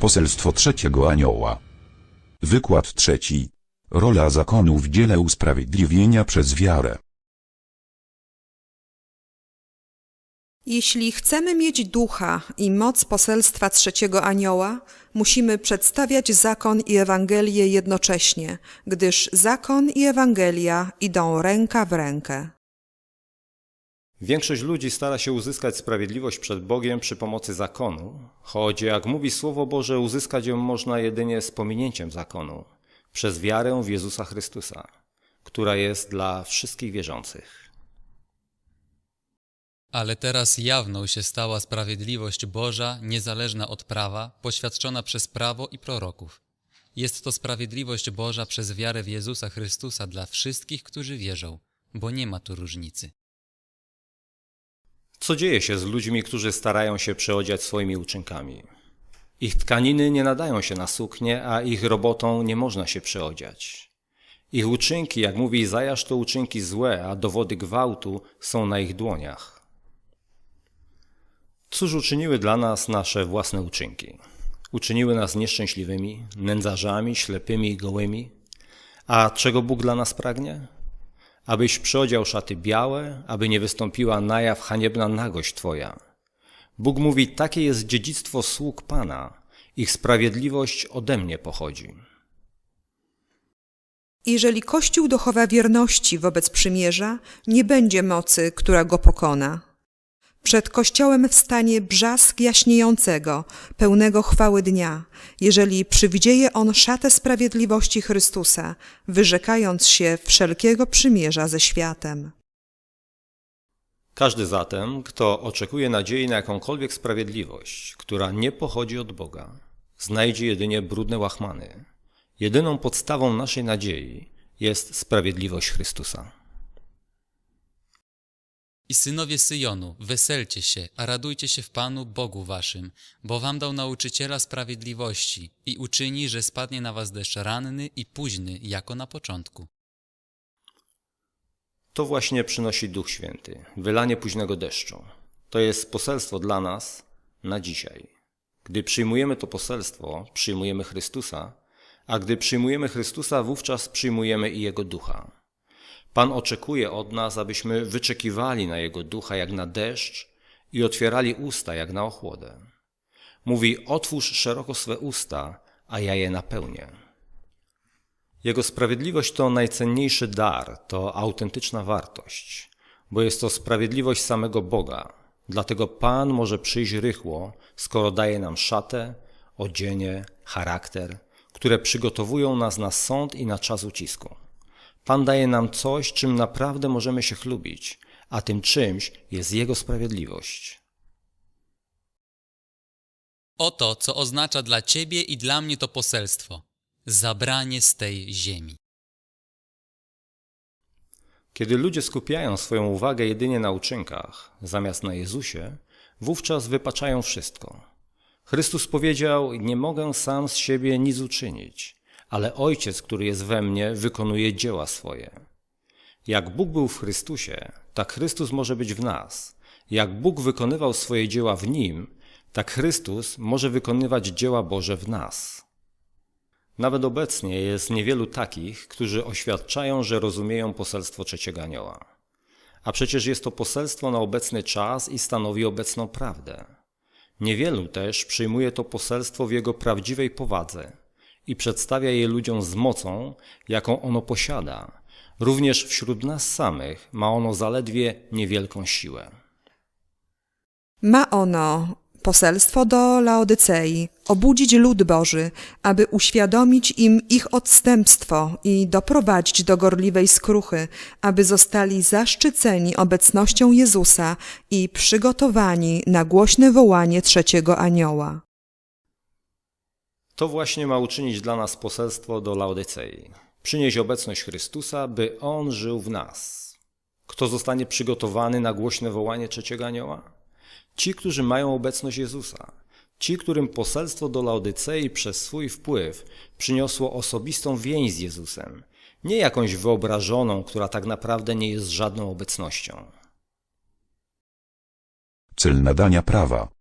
Poselstwo trzeciego anioła. Wykład trzeci. Rola zakonu w dziele usprawiedliwienia przez wiarę. Jeśli chcemy mieć ducha i moc poselstwa trzeciego anioła, musimy przedstawiać zakon i Ewangelię jednocześnie, gdyż zakon i Ewangelia idą ręka w rękę. Większość ludzi stara się uzyskać sprawiedliwość przed Bogiem przy pomocy zakonu, choć jak mówi Słowo Boże, uzyskać ją można jedynie z pominięciem zakonu, przez wiarę w Jezusa Chrystusa, która jest dla wszystkich wierzących. Ale teraz jawną się stała sprawiedliwość Boża, niezależna od prawa, poświadczona przez prawo i proroków. Jest to sprawiedliwość Boża przez wiarę w Jezusa Chrystusa dla wszystkich, którzy wierzą, bo nie ma tu różnicy. Co dzieje się z ludźmi, którzy starają się przeodziać swoimi uczynkami? Ich tkaniny nie nadają się na suknię, a ich robotą nie można się przeodziać. Ich uczynki, jak mówi Izajasz, to uczynki złe, a dowody gwałtu są na ich dłoniach. Cóż uczyniły dla nas nasze własne uczynki? Uczyniły nas nieszczęśliwymi, nędzarzami, ślepymi i gołymi. A czego Bóg dla nas pragnie? Abyś przyodział szaty białe, aby nie wystąpiła na jaw haniebna nagość Twoja. Bóg mówi, takie jest dziedzictwo sług Pana, ich sprawiedliwość ode mnie pochodzi. Jeżeli Kościół dochowa wierności wobec przymierza, nie będzie mocy, która go pokona. Przed Kościołem wstanie brzask jaśniejącego, pełnego chwały dnia, jeżeli przywdzieje on szatę sprawiedliwości Chrystusa, wyrzekając się wszelkiego przymierza ze światem. Każdy zatem, kto oczekuje nadziei na jakąkolwiek sprawiedliwość, która nie pochodzi od Boga, znajdzie jedynie brudne łachmany. Jedyną podstawą naszej nadziei jest sprawiedliwość Chrystusa. I synowie Syjonu, weselcie się, a radujcie się w Panu Bogu waszym, bo wam dał nauczyciela sprawiedliwości i uczyni, że spadnie na was deszcz ranny i późny, jako na początku. To właśnie przynosi Duch Święty, wylanie późnego deszczu. To jest poselstwo dla nas na dzisiaj. Gdy przyjmujemy to poselstwo, przyjmujemy Chrystusa, a gdy przyjmujemy Chrystusa, wówczas przyjmujemy i Jego Ducha. Pan oczekuje od nas, abyśmy wyczekiwali na Jego Ducha jak na deszcz i otwierali usta jak na ochłodę. Mówi: Otwórz szeroko swe usta, a ja je napełnię. Jego sprawiedliwość to najcenniejszy dar, to autentyczna wartość, bo jest to sprawiedliwość samego Boga. Dlatego Pan może przyjść rychło, skoro daje nam szatę, odzienie, charakter, które przygotowują nas na sąd i na czas ucisku. Pan daje nam coś, czym naprawdę możemy się chlubić, a tym czymś jest Jego sprawiedliwość. Oto, co oznacza dla ciebie i dla mnie to poselstwo. Zabranie z tej ziemi. Kiedy ludzie skupiają swoją uwagę jedynie na uczynkach, zamiast na Jezusie, wówczas wypaczają wszystko. Chrystus powiedział: Nie mogę sam z siebie nic uczynić, ale Ojciec, który jest we mnie, wykonuje dzieła swoje. Jak Bóg był w Chrystusie, tak Chrystus może być w nas. Jak Bóg wykonywał swoje dzieła w nim, tak Chrystus może wykonywać dzieła Boże w nas. Nawet obecnie jest niewielu takich, którzy oświadczają, że rozumieją poselstwo trzeciego anioła. A przecież jest to poselstwo na obecny czas i stanowi obecną prawdę. Niewielu też przyjmuje to poselstwo w jego prawdziwej powadze i przedstawia je ludziom z mocą, jaką ono posiada. Również wśród nas samych ma ono zaledwie niewielką siłę. Ma ono poselstwo do Laodycei, obudzić lud Boży, aby uświadomić im ich odstępstwo i doprowadzić do gorliwej skruchy, aby zostali zaszczyceni obecnością Jezusa i przygotowani na głośne wołanie trzeciego anioła. To właśnie ma uczynić dla nas poselstwo do Laodycei. Przynieść obecność Chrystusa, by On żył w nas. Kto zostanie przygotowany na głośne wołanie trzeciego anioła? Ci, którzy mają obecność Jezusa. Ci, którym poselstwo do Laodycei przez swój wpływ przyniosło osobistą więź z Jezusem, nie jakąś wyobrażoną, która tak naprawdę nie jest żadną obecnością. Cel nadania prawa.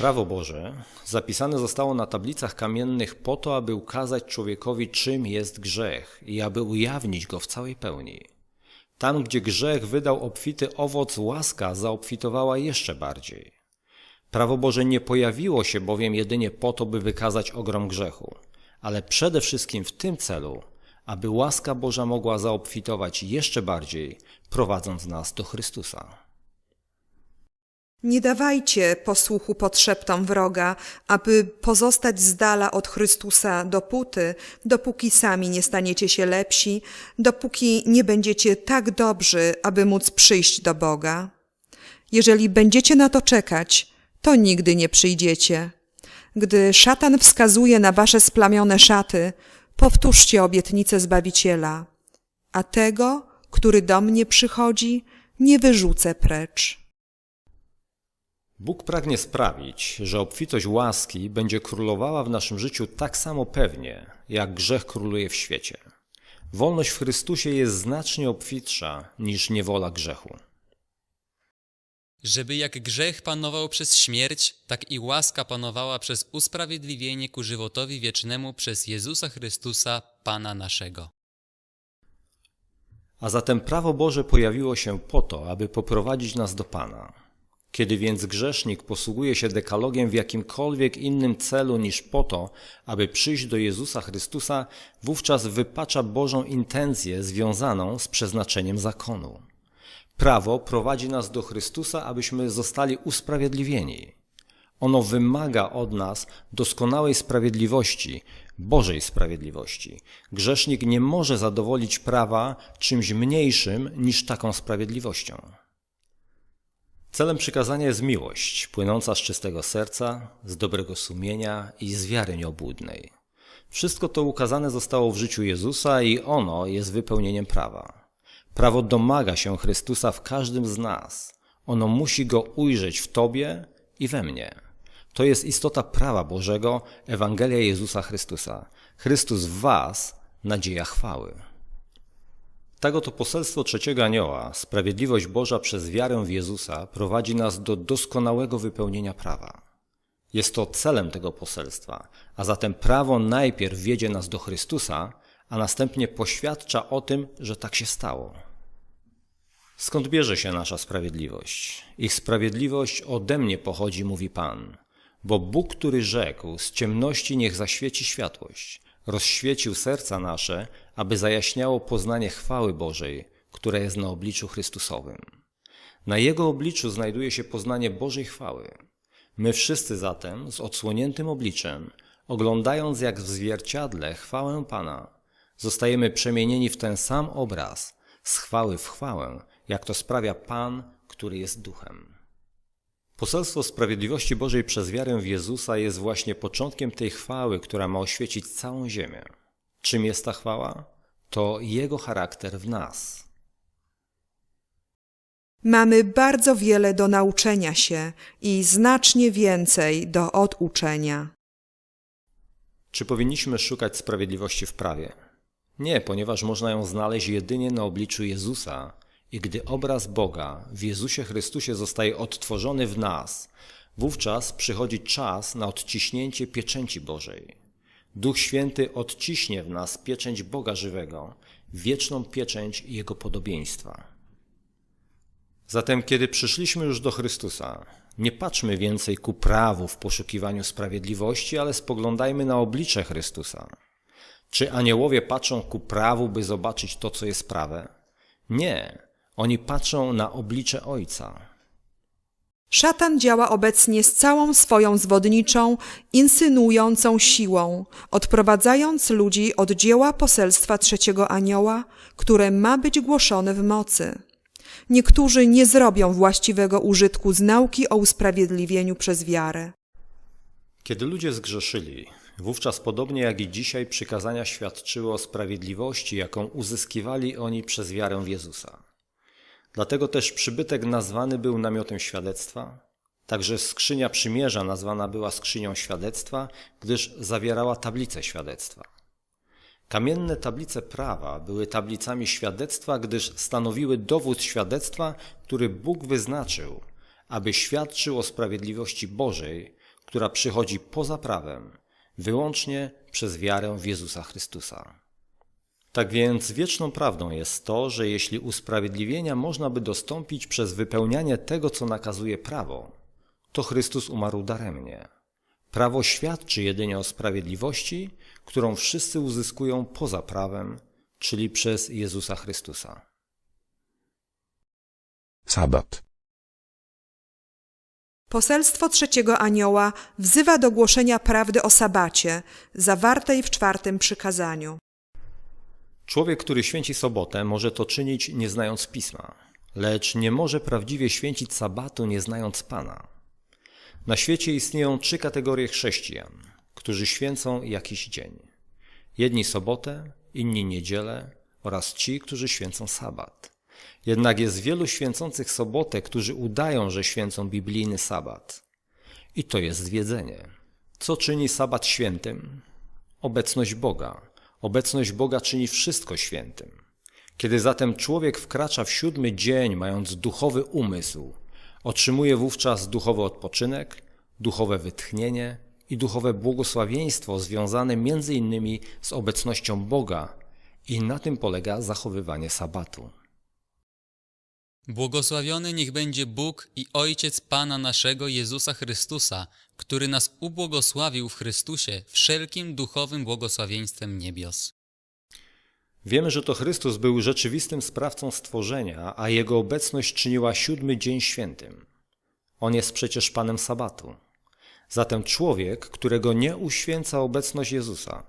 Prawo Boże zapisane zostało na tablicach kamiennych po to, aby ukazać człowiekowi, czym jest grzech i aby ujawnić go w całej pełni. Tam, gdzie grzech wydał obfity owoc, łaska zaobfitowała jeszcze bardziej. Prawo Boże nie pojawiło się bowiem jedynie po to, by wykazać ogrom grzechu, ale przede wszystkim w tym celu, aby łaska Boża mogła zaobfitować jeszcze bardziej, prowadząc nas do Chrystusa. Nie dawajcie posłuchu podszeptom wroga, aby pozostać z dala od Chrystusa dopóty, dopóki sami nie staniecie się lepsi, dopóki nie będziecie tak dobrzy, aby móc przyjść do Boga. Jeżeli będziecie na to czekać, to nigdy nie przyjdziecie. Gdy szatan wskazuje na wasze splamione szaty, powtórzcie obietnicę Zbawiciela, a tego, który do mnie przychodzi, nie wyrzucę precz. Bóg pragnie sprawić, że obfitość łaski będzie królowała w naszym życiu tak samo pewnie, jak grzech króluje w świecie. Wolność w Chrystusie jest znacznie obfitsza niż niewola grzechu. Żeby jak grzech panował przez śmierć, tak i łaska panowała przez usprawiedliwienie ku żywotowi wiecznemu przez Jezusa Chrystusa, Pana naszego. A zatem prawo Boże pojawiło się po to, aby poprowadzić nas do Pana. Kiedy więc grzesznik posługuje się dekalogiem w jakimkolwiek innym celu niż po to, aby przyjść do Jezusa Chrystusa, wówczas wypacza Bożą intencję związaną z przeznaczeniem zakonu. Prawo prowadzi nas do Chrystusa, abyśmy zostali usprawiedliwieni. Ono wymaga od nas doskonałej sprawiedliwości, Bożej sprawiedliwości. Grzesznik nie może zadowolić prawa czymś mniejszym niż taką sprawiedliwością. Celem przykazania jest miłość, płynąca z czystego serca, z dobrego sumienia i z wiary nieobłudnej. Wszystko to ukazane zostało w życiu Jezusa i ono jest wypełnieniem prawa. Prawo domaga się Chrystusa w każdym z nas. Ono musi go ujrzeć w Tobie i we mnie. To jest istota prawa Bożego, Ewangelia Jezusa Chrystusa. Chrystus w Was, nadzieja chwały. Tak oto poselstwo trzeciego anioła, sprawiedliwość Boża przez wiarę w Jezusa, prowadzi nas do doskonałego wypełnienia prawa. Jest to celem tego poselstwa, a zatem prawo najpierw wiedzie nas do Chrystusa, a następnie poświadcza o tym, że tak się stało. Skąd bierze się nasza sprawiedliwość? Ich sprawiedliwość ode mnie pochodzi, mówi Pan. Bo Bóg, który rzekł, z ciemności niech zaświeci światłość, rozświecił serca nasze, aby zajaśniało poznanie chwały Bożej, która jest na obliczu Chrystusowym. Na Jego obliczu znajduje się poznanie Bożej chwały. My wszyscy zatem, z odsłoniętym obliczem, oglądając jak w zwierciadle chwałę Pana, zostajemy przemienieni w ten sam obraz, z chwały w chwałę, jak to sprawia Pan, który jest duchem. Poselstwo sprawiedliwości Bożej przez wiarę w Jezusa jest właśnie początkiem tej chwały, która ma oświecić całą ziemię. Czym jest ta chwała? To Jego charakter w nas. Mamy bardzo wiele do nauczenia się i znacznie więcej do oduczenia. Czy powinniśmy szukać sprawiedliwości w prawie? Nie, ponieważ można ją znaleźć jedynie na obliczu Jezusa i gdy obraz Boga w Jezusie Chrystusie zostaje odtworzony w nas, wówczas przychodzi czas na odciśnięcie pieczęci Bożej. Duch Święty odciśnie w nas pieczęć Boga żywego, wieczną pieczęć Jego podobieństwa. Zatem, kiedy przyszliśmy już do Chrystusa, nie patrzmy więcej ku prawu w poszukiwaniu sprawiedliwości, ale spoglądajmy na oblicze Chrystusa. Czy aniołowie patrzą ku prawu, by zobaczyć to, co jest prawe? Nie, oni patrzą na oblicze Ojca. Szatan działa obecnie z całą swoją zwodniczą, insynuującą siłą, odprowadzając ludzi od dzieła poselstwa trzeciego anioła, które ma być głoszone w mocy. Niektórzy nie zrobią właściwego użytku z nauki o usprawiedliwieniu przez wiarę. Kiedy ludzie zgrzeszyli, wówczas podobnie jak i dzisiaj przykazania świadczyły o sprawiedliwości, jaką uzyskiwali oni przez wiarę w Jezusa. Dlatego też przybytek nazwany był namiotem świadectwa, także skrzynia przymierza nazwana była skrzynią świadectwa, gdyż zawierała tablicę świadectwa. Kamienne tablice prawa były tablicami świadectwa, gdyż stanowiły dowód świadectwa, który Bóg wyznaczył, aby świadczył o sprawiedliwości Bożej, która przychodzi poza prawem, wyłącznie przez wiarę w Jezusa Chrystusa. Tak więc wieczną prawdą jest to, że jeśli usprawiedliwienia można by dostąpić przez wypełnianie tego, co nakazuje prawo, to Chrystus umarł daremnie. Prawo świadczy jedynie o sprawiedliwości, którą wszyscy uzyskują poza prawem, czyli przez Jezusa Chrystusa. Sabat. Poselstwo trzeciego anioła wzywa do głoszenia prawdy o sabacie, zawartej w czwartym przykazaniu. Człowiek, który święci sobotę, może to czynić nie znając pisma, lecz nie może prawdziwie święcić sabatu nie znając Pana. Na świecie istnieją trzy kategorie chrześcijan, którzy święcą jakiś dzień. Jedni sobotę, inni niedzielę oraz ci, którzy święcą sabat. Jednak jest wielu święcących sobotę, którzy udają, że święcą biblijny sabat. I to jest zwiedzenie. Co czyni sabat świętym? Obecność Boga. Obecność Boga czyni wszystko świętym. Kiedy zatem człowiek wkracza w siódmy dzień, mając duchowy umysł, otrzymuje wówczas duchowy odpoczynek, duchowe wytchnienie i duchowe błogosławieństwo związane między innymi z obecnością Boga i na tym polega zachowywanie sabatu. Błogosławiony niech będzie Bóg i Ojciec Pana naszego Jezusa Chrystusa, który nas ubłogosławił w Chrystusie wszelkim duchowym błogosławieństwem niebios. Wiemy, że to Chrystus był rzeczywistym sprawcą stworzenia, a Jego obecność czyniła siódmy dzień świętym. On jest przecież Panem Sabatu. Zatem człowiek, którego nie uświęca obecność Jezusa,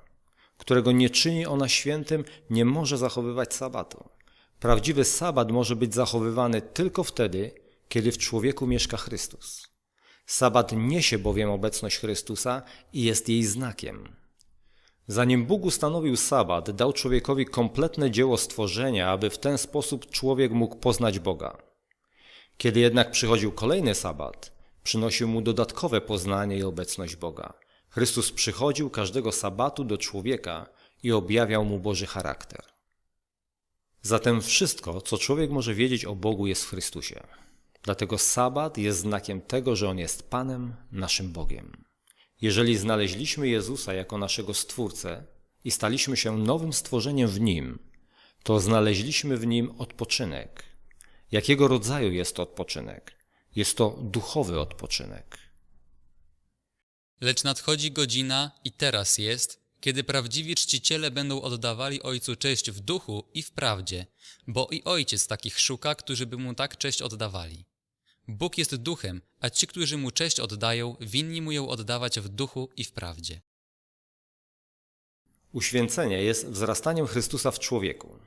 którego nie czyni ona świętym, nie może zachowywać sabatu. Prawdziwy sabat może być zachowywany tylko wtedy, kiedy w człowieku mieszka Chrystus. Sabat niesie bowiem obecność Chrystusa i jest jej znakiem. Zanim Bóg ustanowił sabat, dał człowiekowi kompletne dzieło stworzenia, aby w ten sposób człowiek mógł poznać Boga. Kiedy jednak przychodził kolejny sabat, przynosił mu dodatkowe poznanie i obecność Boga. Chrystus przychodził każdego sabatu do człowieka i objawiał mu Boży charakter. Zatem wszystko, co człowiek może wiedzieć o Bogu, jest w Chrystusie. Dlatego sabat jest znakiem tego, że On jest Panem, naszym Bogiem. Jeżeli znaleźliśmy Jezusa jako naszego Stwórcę i staliśmy się nowym stworzeniem w Nim, to znaleźliśmy w Nim odpoczynek. Jakiego rodzaju jest to odpoczynek? Jest to duchowy odpoczynek. Lecz nadchodzi godzina i teraz jest, kiedy prawdziwi czciciele będą oddawali Ojcu cześć w duchu i w prawdzie, bo i Ojciec takich szuka, którzy by Mu tak cześć oddawali. Bóg jest duchem, a ci, którzy Mu cześć oddają, winni Mu ją oddawać w duchu i w prawdzie. Uświęcenie jest wzrastaniem Chrystusa w człowieku.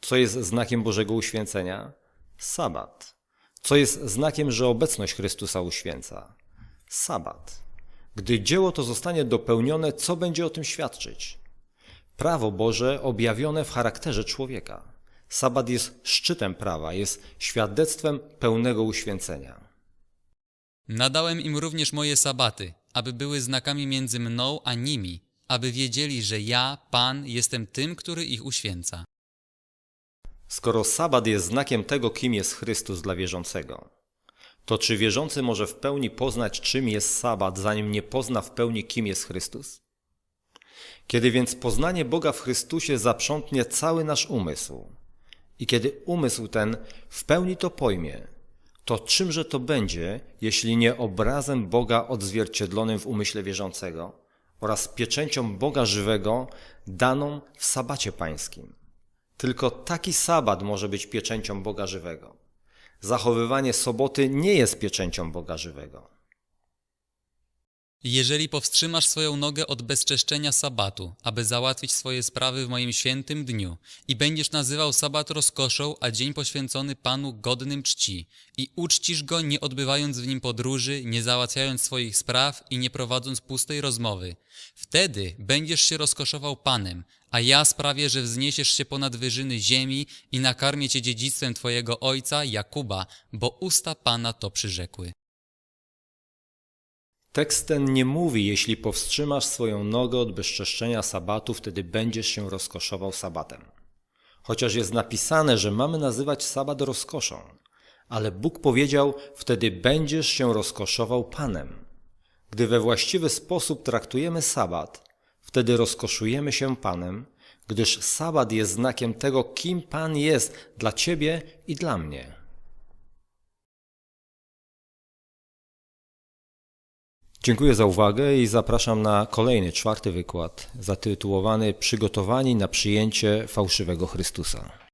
Co jest znakiem Bożego uświęcenia? Sabat. Co jest znakiem, że obecność Chrystusa uświęca? Sabat. Gdy dzieło to zostanie dopełnione, co będzie o tym świadczyć? Prawo Boże objawione w charakterze człowieka. Sabat jest szczytem prawa, jest świadectwem pełnego uświęcenia. Nadałem im również moje sabaty, aby były znakami między mną a nimi, aby wiedzieli, że ja, Pan, jestem tym, który ich uświęca. Skoro sabat jest znakiem tego, kim jest Chrystus dla wierzącego, to czy wierzący może w pełni poznać, czym jest sabat, zanim nie pozna w pełni, kim jest Chrystus? Kiedy więc poznanie Boga w Chrystusie zaprzątnie cały nasz umysł i kiedy umysł ten w pełni to pojmie, to czymże to będzie, jeśli nie obrazem Boga odzwierciedlonym w umyśle wierzącego oraz pieczęcią Boga żywego daną w sabacie pańskim? Tylko taki sabat może być pieczęcią Boga żywego. Zachowywanie soboty nie jest pieczęcią Boga żywego. Jeżeli powstrzymasz swoją nogę od bezczeszczenia sabatu, aby załatwić swoje sprawy w moim świętym dniu i będziesz nazywał sabat rozkoszą, a dzień poświęcony Panu godnym czci i uczcisz go nie odbywając w nim podróży, nie załatwiając swoich spraw i nie prowadząc pustej rozmowy, wtedy będziesz się rozkoszował Panem, a ja sprawię, że wzniesiesz się ponad wyżyny ziemi i nakarmię cię dziedzictwem twojego ojca Jakuba, bo usta Pana to przyrzekły. Tekst ten nie mówi, jeśli powstrzymasz swoją nogę od bezczeszczenia sabatu, wtedy będziesz się rozkoszował sabatem. Chociaż jest napisane, że mamy nazywać sabat rozkoszą, ale Bóg powiedział, wtedy będziesz się rozkoszował Panem. Gdy we właściwy sposób traktujemy sabat, wtedy rozkoszujemy się Panem, gdyż sabat jest znakiem tego, kim Pan jest dla Ciebie i dla mnie. Dziękuję za uwagę i zapraszam na kolejny, czwarty wykład zatytułowany Przygotowani na przyjęcie fałszywego Chrystusa.